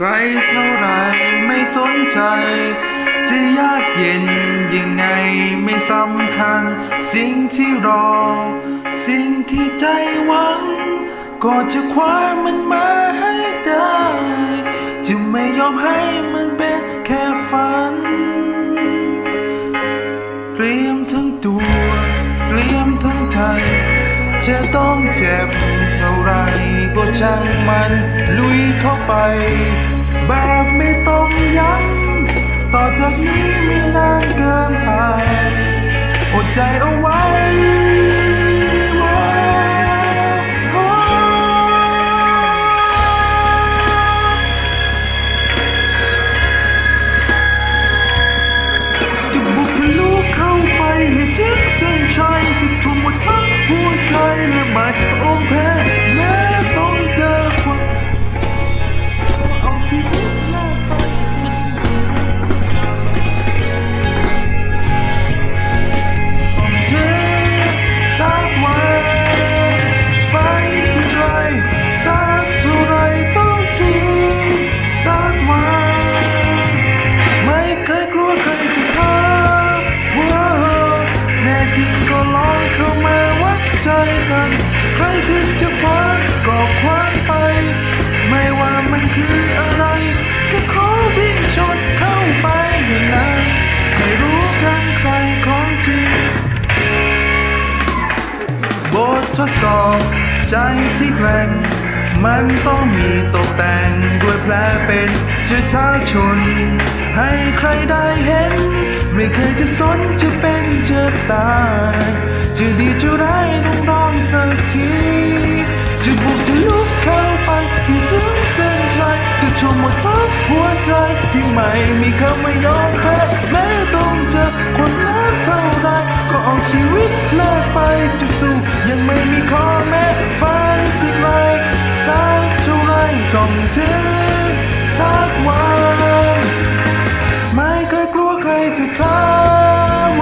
ไกลเท่าไรไม่สนใจ จะยากเย็นยังไงไม่สำคัญ สิ่งที่รอ สิ่งที่ใจหวัง ก็จะคว้ามันมาให้ได้ จะไม่ยอมให้มันเป็นแค่ฝัน เตรียมทั้งตัว เตรียมทั้งใจ จะต้องเจ็บเท่าไรก็ช่างมัน ลุยเข้าไป แบบไม่ต้องยั้งต่อจากนี้ไม่นานเกินไปอดใจเอาไว้ ครที่จะคว้าก็คว้าไป ไม่ว่ามันคืออะไร จะขอวิ่งชนเข้าไปอย่างนั้นให้รู้กันใครของจริงบททดสอบใจที่แกร่งมันต้องมีตกแต่งด้วยแผลเป็นจะท้าชน ให้ใครได้เห็น ไม่เคยจะสนจะเป็นจะตาย จะดีจะร้าย ชุ่มหมดทั้งหัวใจที่ไม่มีคำม่ยอมแพ้แม้ต้องเจอคนรักเท่าไรก็เอาชีวิตแลกไปจุสู้ยังไม่มีข้อแม้ฝันจะไกลสักเท่าไรต้องถึงสักวันไม่เคยกลัวใครจะทำ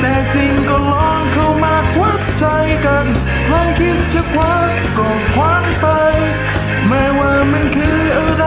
แต่จริงก็ลองเข้ามาวัดใจกันใครคิดจะคว้าก็คว้าไป ไม่ว่ามันคืออะไร